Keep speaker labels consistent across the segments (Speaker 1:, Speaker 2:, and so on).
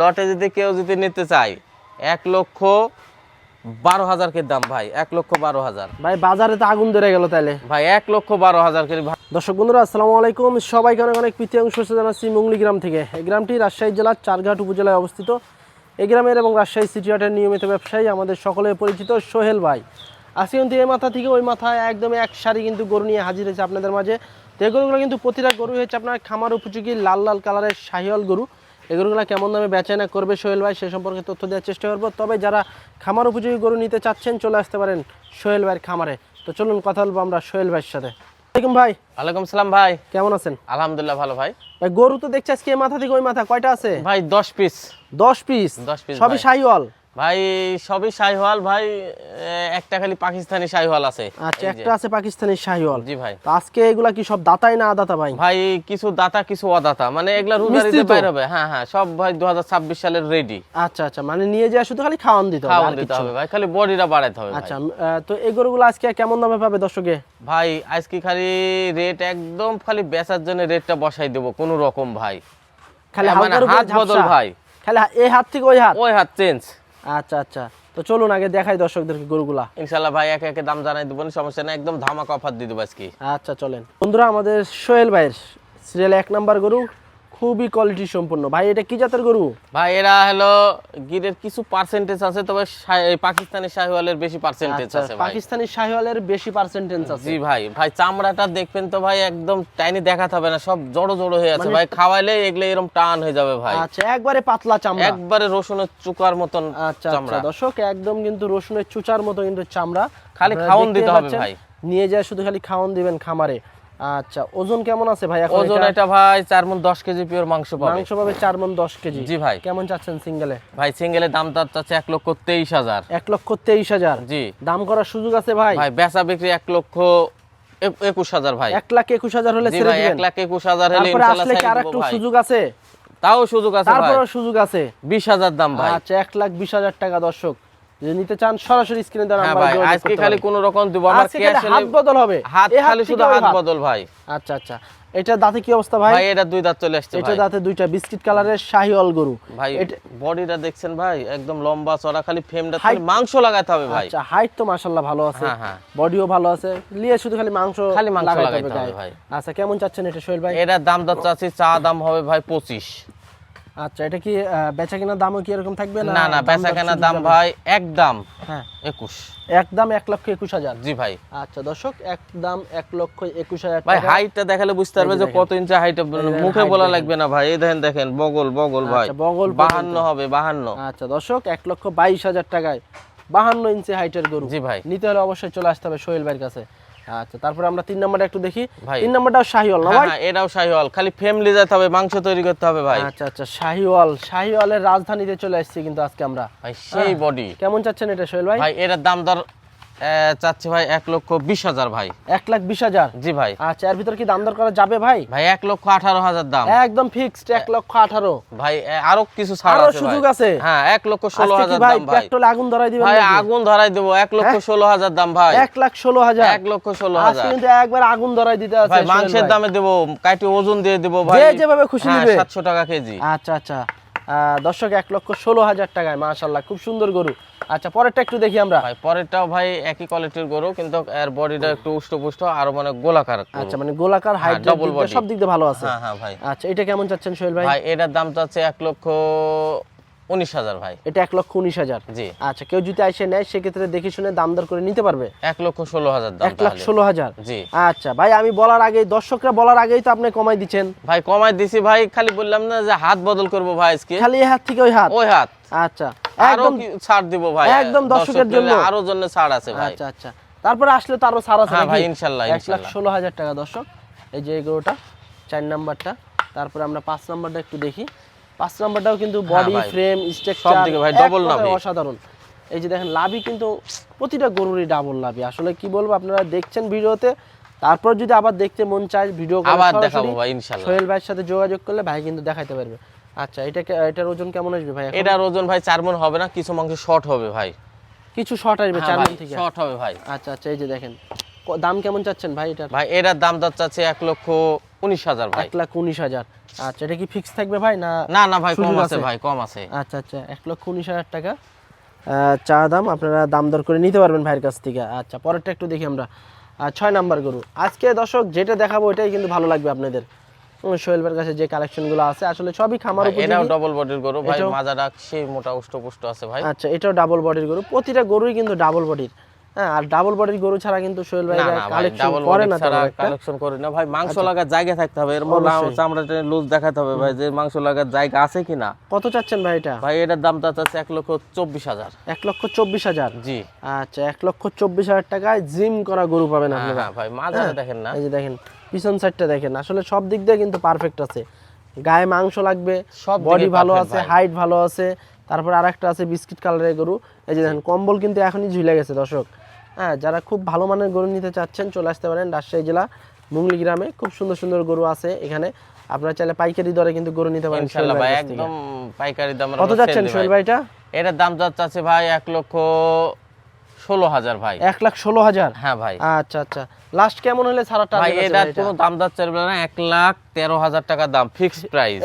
Speaker 1: লটে যদি কেউ যদি নিতে চায় এক লক্ষ বারো হাজার কে দাম ভাই এক লক্ষ বারো হাজার।
Speaker 2: ভাই বাজারে তো আগুন ধরে গেল তাহলে
Speaker 1: ভাই এক লক্ষ বারো হাজার কে
Speaker 2: দর্শক বন্ধুরা আসসালামু আলাইকুম। সবাইকে অনেক অনেক প্রীতি অংশ জানাচ্ছি মুঙ্গলি গ্রাম থেকে। এই গ্রামটি রাজশাহী জেলার চারঘাট উপজেলায় অবস্থিত। এই গ্রামের এবং রাজশাহী সিটি হাটের নিয়মিত ব্যবসায়ী আমাদের সকলে পরিচিত সোহেল ভাই। আজকে কিন্তু এই মাথা থেকে ওই মাথায় একদম এক সারি কিন্তু গরু নিয়ে হাজির হয়েছে আপনাদের মাঝে। তো এই গরুগুলো কিন্তু প্রতিটা গরু হয়েছে আপনার খামার উপযোগী লাল লাল কালারের শাহিওয়াল গরু। এই গরুগুলো কেমন দামে বেচায়না করবে সোহেল ভাই সে সম্পর্কে তথ্য দেওয়ার চেষ্টা করব। তবে যারা খামার উপযোগী গরু নিতে চাচ্ছেন চলে আসতে পারেন সোহেল ভাইয়ের খামারে। তো চলুন কথা বলব আমরা সোহেল ভাইয়ের সাথে। ভাই।
Speaker 1: ওয়ালাইকুম সালাম ভাই।
Speaker 2: কেমন আছেন?
Speaker 1: আলহামদুলিল্লাহ ভালো ভাই।
Speaker 2: ভাই গরু তো দেখছি আজকে মাথা থেকে ওই মাথা কয়টা আছে?
Speaker 1: ভাই দশ পিস
Speaker 2: দশ পিস
Speaker 1: দশ পিস
Speaker 2: সবই
Speaker 1: সাইওয়াল?
Speaker 2: শাহিওয়াল
Speaker 1: ভাই সবই শাহিওয়াল ভাই একটা খালি পাকিস্তানি শাহিওয়াল আছে।
Speaker 2: আচ্ছা একটা আছে পাকিস্তানি শাহিওয়াল।
Speaker 1: জি ভাই।
Speaker 2: তো আজকে এগুলা কি সব দাতাই না আদাতা ভাই?
Speaker 1: ভাই কিছু দাতা কিছু অদাতা। মানে এগুলা রুজারিতে? বাইর হবে। হ্যাঁ হ্যাঁ সব ভাই দু সালের রেডি
Speaker 2: আচ্ছা আচ্ছা মানে নিয়ে যাওয়া শুধু খালি খাওয়ান দিতে হবে
Speaker 1: খাওয়ান দিতে হবে ভাই খালি বডিটা বাড়াইতে হবে
Speaker 2: আচ্ছা তো এই গরুগুলো আজকে কেমন দামে পাবে দর্শকে?
Speaker 1: ভাই আজকে খালি রেট একদম খালি বেচার জন্য রেটটা বসাই দেবো কোনো রকম ভাই।
Speaker 2: খালি
Speaker 1: হাত বদল ভাই।
Speaker 2: খালি এই হাত থেকে ওই হাত?
Speaker 1: ওই হাত চেঞ্জ
Speaker 2: আচ্ছা আচ্ছা। তো চলুন আগে দেখাই দর্শকদেরকে গরুগুলা।
Speaker 1: ইনশাল্লাহ ভাই একে একে দাম জানাই দেবো সমস্যা নেই। একদম ধামাকা অফার দিয়ে দেবো আজকে।
Speaker 2: আচ্ছা চলেন। বন্ধুরা আমাদের সোহেল ভাইয়ের সিরিয়াল এক নাম্বার গরু। খুবই কোয়ালিটি সম্পূর্ণ ভাই এটা কি জাতের গরু?
Speaker 1: ভাই এরা হলো গিরের কিছু পার্সেন্টেজ আছে তবে পাকিস্তানি শাহিওয়ালের বেশি পার্সেন্টেজ
Speaker 2: আচ্ছা,
Speaker 1: আছে ভাই।
Speaker 2: পাকিস্তানি শাহিওয়ালের বেশি পার্সেন্টেজ আছে।
Speaker 1: জি ভাই ভাই চামড়াটা দেখবেন তো ভাই একদম টাইনি দেখাতে হবে না সব জড়ো জড়ো হয়ে আছে। ভাই খাওয়াইলে এগুলো এরকম টান হয়ে যাবে ভাই।
Speaker 2: আচ্ছা একবারে পাতলা চামড়া।
Speaker 1: একবারে রসুনের চুকার মতন
Speaker 2: আচ্ছা আচ্ছা
Speaker 1: চামড়া।
Speaker 2: দর্শক একদম কিন্তু রসুনের চুচার মতো কিন্তু চামড়া।
Speaker 1: খালি খাওন দিতে হবে ভাই।
Speaker 2: নিয়ে যায় শুধু খালি খাওন দিবেন খামারে। আচ্ছা ওজন কেমন আছে ভাই এখন
Speaker 1: ওজন
Speaker 2: এটা?
Speaker 1: ভাই কেজি পিওর মাংস পাবে।
Speaker 2: মাংস পাবে কেজি।
Speaker 1: জি ভাই।
Speaker 2: কেমন চাচ্ছেন সিঙ্গেলে
Speaker 1: ভাই দাম চাচ্ছে লক্ষ
Speaker 2: লক্ষ তেইশ হাজার।
Speaker 1: জি।
Speaker 2: দাম করার সুযোগ আছে ভাই?
Speaker 1: ভাই বেচা বিক্রি এক লক্ষ একুশ হাজার ভাই।
Speaker 2: এক লাখ একুশ হাজার হলে ছেড়ে
Speaker 1: ভাই এক লাখ একুশ হাজার হলে
Speaker 2: আসলে কি আর একটু সুযোগ আছে?
Speaker 1: তাও সুযোগ আছে
Speaker 2: তারপরে সুযোগ আছে?
Speaker 1: বিশ হাজার দাম ভাই।
Speaker 2: আচ্ছা এক লাখ বিশ হাজার টাকা দর্শক। যদি নিতে চান সরাসরি স্ক্রিনে দেওয়া
Speaker 1: হ্যাঁ ভাই আজকে খালি। কোন রকম দিব আমার ক্যাশ
Speaker 2: হাত বদল হবে।
Speaker 1: হাত খালি শুধু হাত বদল ভাই।
Speaker 2: আচ্ছা আচ্ছা। এটা দাঁতে কি অবস্থা ভাই?
Speaker 1: ভাই এটা দুই দাঁত চলে আসছে
Speaker 2: এটা দাঁতে দুইটা বিস্কিট কালারের শাহিওয়াল গরু।
Speaker 1: ভাই বডিটা দেখছেন ভাই একদম লম্বা চড়া খালি ফ্রেমটা খালি মাংস লাগাতে হবে ভাই।
Speaker 2: আচ্ছা হাইট তো মাশাআল্লাহ ভালো আছে।
Speaker 1: হ্যাঁ, হ্যাঁ।
Speaker 2: বডিও ভালো আছে। লিয়ে শুধু খালি মাংস
Speaker 1: খালি মাংস
Speaker 2: লাগাইতে
Speaker 1: হবে ভাই।
Speaker 2: আচ্ছা কেমন চাচ্ছেন এটা সোহেল ভাই?
Speaker 1: এটার দাম দর চাচ্ছি চা দাম হবে ভাই পঁচিশ।
Speaker 2: আচ্ছা এটা কি বেচা কিনা দামও কি এরকম থাকবে
Speaker 1: না না বেচা কেনার দাম? ভাই একদম
Speaker 2: হ্যাঁ।
Speaker 1: একুশ।
Speaker 2: একদম এক লক্ষ একুশ হাজার?
Speaker 1: জি ভাই।
Speaker 2: আচ্ছা দর্শক একদম এক লক্ষ একুশ হাজার
Speaker 1: ভাই। হাইটটা দেখালে বুঝতে পারবে
Speaker 2: যে
Speaker 1: কত ইঞ্চি হাইট মুখে বলা লাগবে না ভাই। এই দেখেন দেখেন বগল বগল ভাই।
Speaker 2: আচ্ছা, বগল পর্যন্ত।
Speaker 1: বাহান্ন হবে বাহান্ন।
Speaker 2: আচ্ছা দর্শক এক লক্ষ বাইশ হাজার টাকায় বাহান্ন ইঞ্চি হাইটের গরু।
Speaker 1: জি ভাই।
Speaker 2: নিতে হলে অবশ্যই চলে আসতে হবে সোহেল ভাইয়ের কাছে। আচ্ছা তারপরে আমরা তিন নাম্বারটা একটু দেখি। তিন নাম্বারটাও শাহিওয়াল না
Speaker 1: হ্যাঁ
Speaker 2: ভাই?
Speaker 1: হ্যাঁ, এটাও শাহিওয়াল। খালি ফ্যামিলি যেতে হবে মাংস তৈরি করতে হবে ভাই।
Speaker 2: আচ্ছা আচ্ছা শাহিওয়াল। শাহিওয়ালের রাজধানীতে চলে আসছি কিন্তু আজকে আমরা।
Speaker 1: ভাই সেই বডি
Speaker 2: কেমন চাচ্ছেন এটা সোহেল ভাই?
Speaker 1: ভাই এটার দাম দর চাচ্ছি ভাই এক লক্ষ বিশ হাজার ভাই।
Speaker 2: এক লাখ বিশ হাজার?
Speaker 1: জি ভাই।
Speaker 2: আচ্ছা এর ভিতর কি দাম দর করা যাবে ভাই?
Speaker 1: ভাই এক লক্ষ আঠারো হাজার দাম।
Speaker 2: একদম ফিক্সড এক লক্ষ আঠারো।
Speaker 1: ভাই আরও কিছু ছাড় আছে
Speaker 2: সুযোগ আছে?
Speaker 1: হ্যাঁ এক লক্ষ ষোলো হাজার
Speaker 2: ভাই
Speaker 1: দাম ভাই।
Speaker 2: পেট্রোলে আগুন ধরাই দিবেন
Speaker 1: ভাই আগুন ধরাই দেবো। এক লক্ষ
Speaker 2: হ্যাঁ?
Speaker 1: ষোলো হাজার দাম ভাই।
Speaker 2: এক লাখ ষোলো হাজার?
Speaker 1: এক লক্ষ ষোলো হাজার।
Speaker 2: কিন্তু একবার আগুন ধরাই দিতে আছে
Speaker 1: ভাই মাংসের দামে দেবো কাটি ওজন দিয়ে দেবো ভাই।
Speaker 2: যেভাবে খুশি নিবে।
Speaker 1: সাতশো টাকা কেজি।
Speaker 2: আচ্ছা আচ্ছা। দর্শক এক লক্ষ ষোলো হাজার টাকায় মাশাল্লাহ খুব সুন্দর গরু। আচ্ছা পরেরটা একটু দেখি আমরা।
Speaker 1: ভাই পরেরটাও ভাই একই কোয়ালিটির গরু কিন্তু এর বডিটা একটু উষ্ট আর মানে গোলাকার
Speaker 2: আচ্ছা মানে গোলাকার হাইট
Speaker 1: double body।
Speaker 2: সব দিক দিয়ে ভালো আছে।
Speaker 1: হ্যাঁ হ্যাঁ ভাই।
Speaker 2: আচ্ছা এটা কেমন চাচ্ছেন সোহেল ভাই?
Speaker 1: ভাই এটার দাম চাচ্ছে এক লক্ষ উনিশ হাজার ভাই।
Speaker 2: এটা এক লক্ষ উনিশ হাজার।
Speaker 1: জি।
Speaker 2: আচ্ছা কেউ যদি এসে নেয় সেক্ষেত্রে দেখে শুনে দাম দর করে নিতে পারবে?
Speaker 1: এক লক্ষ ষোলো হাজার
Speaker 2: এক লাখ ষোলো হাজার?
Speaker 1: জি।
Speaker 2: আচ্ছা ভাই আমি বলার দর্শকরা বলার আগেই তো আপনি কমাই দিচ্ছেন।
Speaker 1: ভাই কমাই দিছি ভাই খালি বললাম না যে হাত বদল করব ভাই আজকে।
Speaker 2: খালি এই হাত থেকে ওই হাত?
Speaker 1: ওই হাত।
Speaker 2: আচ্ছা। একদম
Speaker 1: ছাড় দিব ভাই?
Speaker 2: একদম দর্শকের জন্য।
Speaker 1: আরও জন্য ছাড় আছে ভাই।
Speaker 2: আচ্ছা আচ্ছা। তারপরে আসলে তো আরও সার আছে
Speaker 1: হ্যাঁ ভাই,
Speaker 2: লাখ। ষোলো হাজার টাকা দর্শক। এই যে এগুলোটা চার নাম্বারটা। তারপরে আমরা পাঁচ নাম্বারটা একটু দেখি। পাঁচ নাম্বারটাও কিন্তু বডি ফ্রেম স্ট্রাকচার
Speaker 1: সব দিকে ভাই, নাভি।
Speaker 2: অসাধারণ। এই যে দেখেন লাভি কিন্তু প্রতিটা গরুরই ডাবল লাভি আসলে কি বলব আপনারা দেখছেন ভিডিওতে তারপর যদি আবার দেখতে মন চায় ভিডিও
Speaker 1: আবার দেখাবো ভাই ইনশাল্লাহ।
Speaker 2: সোহেল ভাইয়ের সাথে যোগাযোগ করলে ভাই কিন্তু দেখাইতে পারবে। আচ্ছা এটাকে এটার ওজন কেমন আসবে ভাই
Speaker 1: এটার ওজন ভাই চার মন হবে না কিছু মাংস শর্ট হবে ভাই।
Speaker 2: কিছু শর্ট আসবে
Speaker 1: হ্যাঁ
Speaker 2: চার মন থেকে?
Speaker 1: শর্ট হবে ভাই।
Speaker 2: আচ্ছা আচ্ছা এই যে দেখেন দাম কেমন চাচ্ছেন ভাই এটার?
Speaker 1: ভাই এটার দাম আছে এক লক্ষ উনিশ হাজার ভাই।
Speaker 2: এক লাখ উনিশ হাজার। আচ্ছা এটা কি ফিক্স থাকবে ভাই না
Speaker 1: না না ভাই কম
Speaker 2: আছে?
Speaker 1: ভাই কম আছে।
Speaker 2: আচ্ছা আচ্ছা এক লক্ষ উনিশ হাজার টাকা। আহ, চা দাম আপনারা দাম দর করে নিতে পারবেন ভাইয়ের কাছ থেকে। আচ্ছা পরেরটা একটু দেখি আমরা। আর ছয় নাম্বার গরু। আজকে দর্শক যেটা দেখাবো ওইটাই কিন্তু ভালো লাগবে আপনাদের। ভাইয়ের কাছে যে কালেকশনগুলো আছে আসলে সবই খামার
Speaker 1: ভাই, এটাও
Speaker 2: উপযোগী
Speaker 1: ডবল বডির গরু। ভাই মাজাটা সেই মোটা উষ্টপুষ্ট আছে ভাই।
Speaker 2: আচ্ছা এটাও ডাবল বডির গরু। প্রতিটা গরুই কিন্তু ডাবল বডির হ্যাঁ আর ডাবল বডির গরু ছাড়া কিন্তু সোহেল ভাই কালেকশন করে না
Speaker 1: ছাড়া কালেকশন করি না। ভাই মাংস লাগার জায়গা থাকতে হবে। এর মধ্যে চামড়াটা লুজ দেখাতে হবে ভাই যে মাংস লাগার জায়গা আছে কিনা।
Speaker 2: কত চাচ্ছেন ভাই এটা?
Speaker 1: ভাই এটার দাম যাচ্ছে এক লক্ষ চব্বিশ হাজার।
Speaker 2: এক লক্ষ চব্বিশ হাজার?
Speaker 1: জি।
Speaker 2: আচ্ছা এক লক্ষ চব্বিশ হাজার টাকায় জিম করা গরু পাবেন
Speaker 1: হ্যাঁ
Speaker 2: আপনারা।
Speaker 1: হ্যাঁ ভাই মাজাটা দেখেন না।
Speaker 2: এই যে দেখেন পিছন সাইডটা দেখেন আসলে সব দিক দিয়ে কিন্তু পারফেক্ট আছে। গায়ে মাংস লাগবে
Speaker 1: সব
Speaker 2: বডি ভালো আছে হাইট ভালো আছে তারপর আরেকটা আছে বিস্কিট কালারের গরু। এই যে দেখেন কম্বল কিন্তু এখনই ঝুলে গেছে দর্শক। হ্যাঁ যারা খুব ভালো মানের গরু নিতে চাচ্ছেন চলে আসতে পারেন রাজশাহী জেলা মুঙ্গলি গ্রামে। খুব সুন্দর সুন্দর গরু আছে এখানে। আপনারা চাইলে পাইকারি দরে কিন্তু গরু নিতে পারেন
Speaker 1: ভাই। একদম পাইকারি দাম
Speaker 2: কত যাচ্ছেন সোহেল ভাইটা?
Speaker 1: এটার দাম যাচ্ছে ভাই এক লক্ষ ষোলো হাজার ভাই।
Speaker 2: এক লাখ ষোলো হাজার?
Speaker 1: হ্যাঁ ভাই।
Speaker 2: আচ্ছা আচ্ছা। লাস্ট কেমন হলে ছাড়াটা
Speaker 1: ভাই এটার কোনো দাম যাচ্ছে না এক লাখ তেরো হাজার টাকা দাম ফিক্সড প্রাইস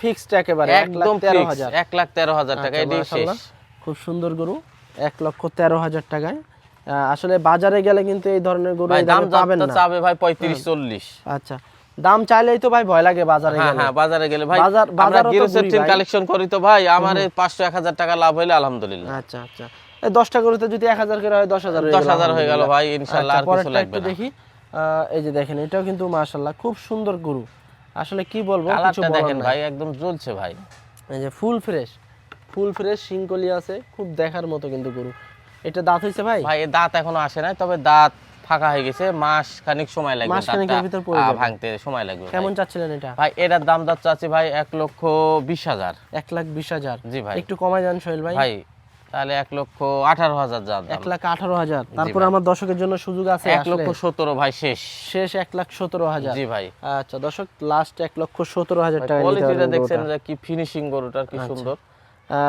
Speaker 2: ফিক্সড একেবারে
Speaker 1: একদম
Speaker 2: তেরো হাজার।
Speaker 1: এক লাখ তেরো হাজার টাকা
Speaker 2: আচ্ছা,
Speaker 1: শেষ।
Speaker 2: মাশাআল্লাহ। খুব সুন্দর গরু এক লক্ষ তেরো হাজার টাকায়। আসলে বাজারে গেলে কিন্তু এই ধরনের গরু
Speaker 1: দাম
Speaker 2: পাবেন না।
Speaker 1: চাবে ভাই পঁয়ত্রিশ চল্লিশ।
Speaker 2: আচ্ছা। দাম চাইলেই তো ভাই ভয় লাগে বাজারে
Speaker 1: হ্যাঁ
Speaker 2: গেলে।
Speaker 1: হ্যাঁ বাজারে গেলে ভাই
Speaker 2: বাজার- ভাই।
Speaker 1: কালেকশন করি তো ভাই আমার পাঁচশো এক হাজার টাকা লাভ হইলে আলহামদুলিল্লাহ।
Speaker 2: আচ্ছা আচ্ছা। দশটা গরুতে যদি এক হাজার করে হয় দশ হাজার
Speaker 1: দশ হাজার হয়ে গেল ভাই ইনশাল্লাহ
Speaker 2: আচ্ছা,
Speaker 1: আর কিছু লাগবে না।
Speaker 2: দেখি। এই যে দেখেন এটাও কিন্তু মাশাল্লাহ খুব সুন্দর গরু। আসলে কি বলব কিছু
Speaker 1: দেখেন ভাই একদম জ্বলছে ভাই।
Speaker 2: এই যে ফুল ফ্রেশ ফুল ফ্রেশ শিংকলি আছে খুব দেখার মতো কিন্তু গরু। এটা দাঁত হয়েছে ভাই?
Speaker 1: ভাই দাঁত এখনও আসে নাই তবে দাঁত ফাঁকা হয়ে গেছে মাস খানিক সময় লাগবে
Speaker 2: মাস খানেকের ভিতর পড়ে যাবে।
Speaker 1: ভাঙতে সময় লাগবে।
Speaker 2: কেমন চাচ্ছিলেন এটা?
Speaker 1: ভাই এটার দাম যাচ্ছে আছে ভাই এক লক্ষ বিশ হাজার।
Speaker 2: এক লাখ বিশ হাজার।
Speaker 1: জি ভাই।
Speaker 2: একটু কমাই যান সোহেল ভাই।
Speaker 1: ভাই তাহলে এক লক্ষ আঠারো হাজার দাম।
Speaker 2: এক লাখ আঠারো হাজার। তারপরে আমার দর্শকের জন্য সুযোগ আছে
Speaker 1: এক লক্ষ সতেরো ভাই শেষ।
Speaker 2: শেষ এক লাখ সতেরো হাজার।
Speaker 1: জি ভাই।
Speaker 2: আচ্ছা দর্শক লাস্ট এক লক্ষ সতেরো হাজার টাকা
Speaker 1: কোয়ালিটিটা দেখছেন যে কি ফিনিশিং গরুটার কি সুন্দর।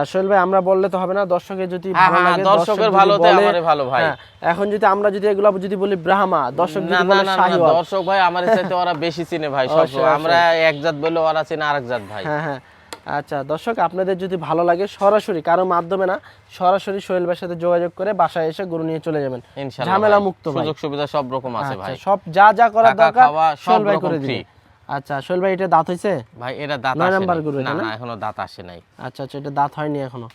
Speaker 2: সোহেল ভাই আমরা বললে তো হবে না দর্শকের যদি
Speaker 1: হ্যাঁ,
Speaker 2: ভালো
Speaker 1: হ্যাঁ,
Speaker 2: লাগে
Speaker 1: দর্শকের
Speaker 2: বলে-
Speaker 1: আমারে ভালো ভাই।
Speaker 2: হ্যাঁ, এখন যদি আমরা যদি এগুলো যদি বলি ব্রাহ্মা দর্শক যদি বলে শাহিওয়াল।
Speaker 1: দর্শক ভাই আমার চাইতে ওরা বেশি চিনে ভাই সব। আমরা এক জাত বলে ওরা চিনে আরেক জাত ভাই।
Speaker 2: হ্যাঁ হ্যাঁ। আচ্ছা দর্শক আপনাদের যদি ভালো লাগে সরাসরি কারও মাধ্যমে না সরাসরি সোহেল ভাইয়ের সাথে যোগাযোগ করে বাসায় এসে গরু নিয়ে চলে যাবেন। ঝামেলা মুক্ত
Speaker 1: সুযোগ সুবিধা সব রকম আছে
Speaker 2: আচ্ছা
Speaker 1: ভাই।
Speaker 2: সব যা যা করার দরকার সোহেল ভাই করে
Speaker 1: দিবেন
Speaker 2: দিবে। আচ্ছা সোহেল ভাই এটা দাঁত হয়েছে
Speaker 1: ভাই এটা দাঁত
Speaker 2: নয় নাম্বার। গরু
Speaker 1: না?
Speaker 2: না
Speaker 1: এখনও দাঁত আসে নাই।
Speaker 2: আচ্ছা আচ্ছা এটা দাঁত হয়নি এখনও।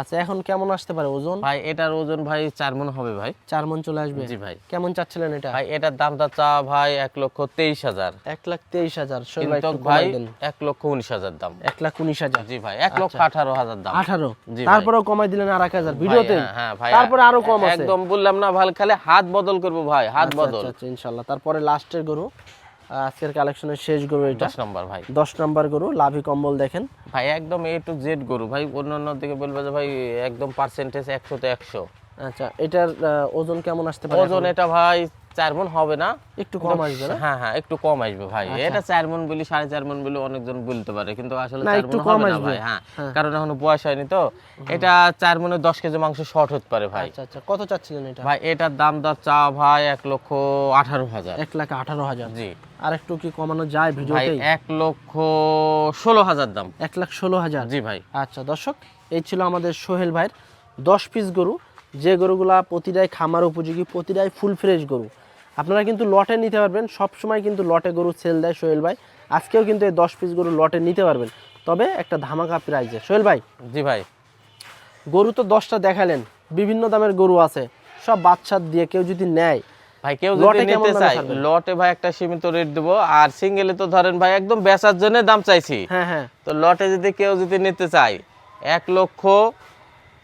Speaker 2: আচ্ছা এখন কেমন আসতে পারে ওজন?
Speaker 1: ভাই এটার ওজন ভাই চার মন হবে ভাই।
Speaker 2: চার মন চলে আসবে?
Speaker 1: জি ভাই।
Speaker 2: কেমন চাচ্ছিলেন এটা?
Speaker 1: ভাই এটার দামটা চা ভাই এক লক্ষ তেইশ হাজার।
Speaker 2: এক লাখ তেইশ হাজার। ভাই
Speaker 1: এক লক্ষ উনিশ হাজার দাম।
Speaker 2: এক লাখ উনিশ হাজার।
Speaker 1: জি ভাই এক লক্ষ আঠারো হাজার দাম।
Speaker 2: আঠারো?
Speaker 1: জি
Speaker 2: তারপরেও কমাই দিলেন আর এক হাজার। ভিডিওতে?
Speaker 1: হ্যাঁ, হ্যাঁ ভাই
Speaker 2: তারপরে আরও কম
Speaker 1: একদম বললাম না ভাই খালি হাত বদল করব ভাই হাত
Speaker 2: আচ্ছা,
Speaker 1: বদল।
Speaker 2: আচ্ছা, আচ্ছা, ইনশাল্লাহ। তারপরে লাস্টের গরু? আজকের কালেকশনের শেষ গরু এটা।
Speaker 1: দশ নম্বর ভাই।
Speaker 2: দশ নম্বর গরু লাভি কম্বল দেখেন।
Speaker 1: ভাই একদম এ টু জেড গরু। ভাই অন্য অন্য দিকে বলবে যে ভাই একদম পার্সেন্টেজ একশোতে একশো।
Speaker 2: আচ্ছা এটার ওজন কেমন আসতে পারে
Speaker 1: ওজন এটা ভাই চার মন হবে না।
Speaker 2: একটু কম আসবে না? আচ্ছা।
Speaker 1: হ্যাঁ হ্যাঁ একটু কম আসবে ভাই। এটা চার মন বলি সাড়ে চার মন বলি অনেকজন বলতে পারে কিন্তু আসলে চার মন হবে না। ভাই হ্যাঁ কারণ এখনও বয়স হয়নি তো। এটা চার মনে দশ কেজি মাংস শর্ট হতে পারে ভাই।
Speaker 2: আচ্ছা আচ্ছা কত চাচ্ছিলেন এটা?
Speaker 1: ভাই এটার দাম দর চা ভাই এক লক্ষ আঠারো হাজার।
Speaker 2: এক লাখ আঠারো হাজার।
Speaker 1: জি।
Speaker 2: আর একটু কি কমানো যায়
Speaker 1: ভাই
Speaker 2: ভিডিওতেই
Speaker 1: এক লক্ষ ষোলো হাজার দাম।
Speaker 2: এক লাখ ষোলো হাজার।
Speaker 1: জি ভাই।
Speaker 2: আচ্ছা দর্শক এই ছিল আমাদের সোহেল ভাইয়ের দশ পিস গরু। যে গরুগুলা প্রতিটাই খামার উপযোগী প্রতিটাই ফুল ফ্রেশ গরু। আপনারা কিন্তু লটে নিতে পারবেন। সব সময় কিন্তু লটে গরু সেল দেয় সোহেল ভাই। আজকেও কিন্তু এই দশ পিস গরু লটে নিতে পারবেন। তবে একটা ধামাকা প্রাইজে সোহেল ভাই?
Speaker 1: জি ভাই।
Speaker 2: গরু তো দশটা দেখালেন। বিভিন্ন দামের গরু আছে। সব বাচ্চা দিয়ে কেউ যদি নেয়
Speaker 1: ভাই কেউ
Speaker 2: লটে
Speaker 1: যদি নিতে চায় লটে ভাই একটা সীমিত রেট দেবো। আর সিঙ্গেলে তো ধরেন ভাই একদম বেচার জন্য দাম চাইছি।
Speaker 2: হ্যাঁ হ্যাঁ।
Speaker 1: তো লটে যদি কেউ যদি নিতে চায় এক লক্ষ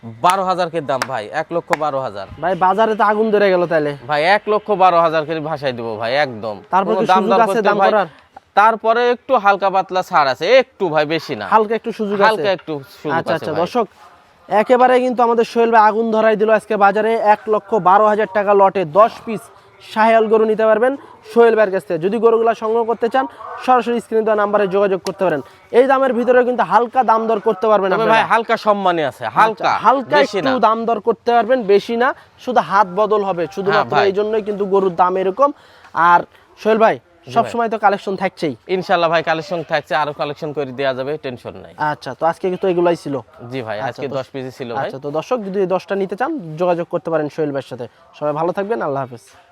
Speaker 1: বারো হাজার কে দাম ভাই এক লক্ষ বারো হাজার।
Speaker 2: ভাই বাজারে তো আগুন ধরে গেল তাহলে
Speaker 1: ভাই এক লক্ষ বারো হাজার করে ভাষায় দিব ভাই একদম।
Speaker 2: তারপর কি
Speaker 1: করতে
Speaker 2: দাম করার?
Speaker 1: তারপরে একটু হালকা পাতলা ছাড় আছে একটু ভাই বেশি না।
Speaker 2: হালকা একটু সুযোগ
Speaker 1: হালকা একটু সুযোগ
Speaker 2: আচ্ছা আচ্ছা। দর্শক একেবারে কিন্তু আমাদের সোহেল ভাই আগুন ধরাই দিল আজকে বাজারে এক লক্ষ বারো হাজার টাকা লটে দশ পিস শাহিয়াল গরু নিতে পারবেন সোহেল ভাইয়ের কাছ থেকে। যদি গরুগুলো সংগ্রহ করতে চান সরাসরি স্ক্রিনে দেওয়া নাম্বারে যোগাযোগ করতে পারেন। এই দামের ভিতরে কিন্তু হালকা দাম দর করতে পারবেন
Speaker 1: ভাই হালকা সম্মানী আছে। হালকা
Speaker 2: আচ্ছা, হালকা একটু দাম দর করতে পারবেন বেশি না। শুধু হাত বদল হবে। শুধুমাত্র
Speaker 1: হ্যাঁ,
Speaker 2: এই জন্যই কিন্তু গরুর দাম এরকম। আর সোহেল ভাই সব সময় তো কালেকশন থাকছেই।
Speaker 1: ইনশাল্লাহ ভাই কালেকশন থাকছে আরও কালেকশন করে দেওয়া যাবে টেনশন নাই।
Speaker 2: আচ্ছা তো আজকে তো এগুলাই ছিল।
Speaker 1: জি ভাই আজকে
Speaker 2: তো-
Speaker 1: দশ পিসি ছিল ভাই।
Speaker 2: আচ্ছা তো দর্শক যদি এই দশটা নিতে চান যোগাযোগ করতে পারেন সোহেল ভাইয়ের সাথে। সবাই ভালো থাকবেন আল্লাহ হাফেজ।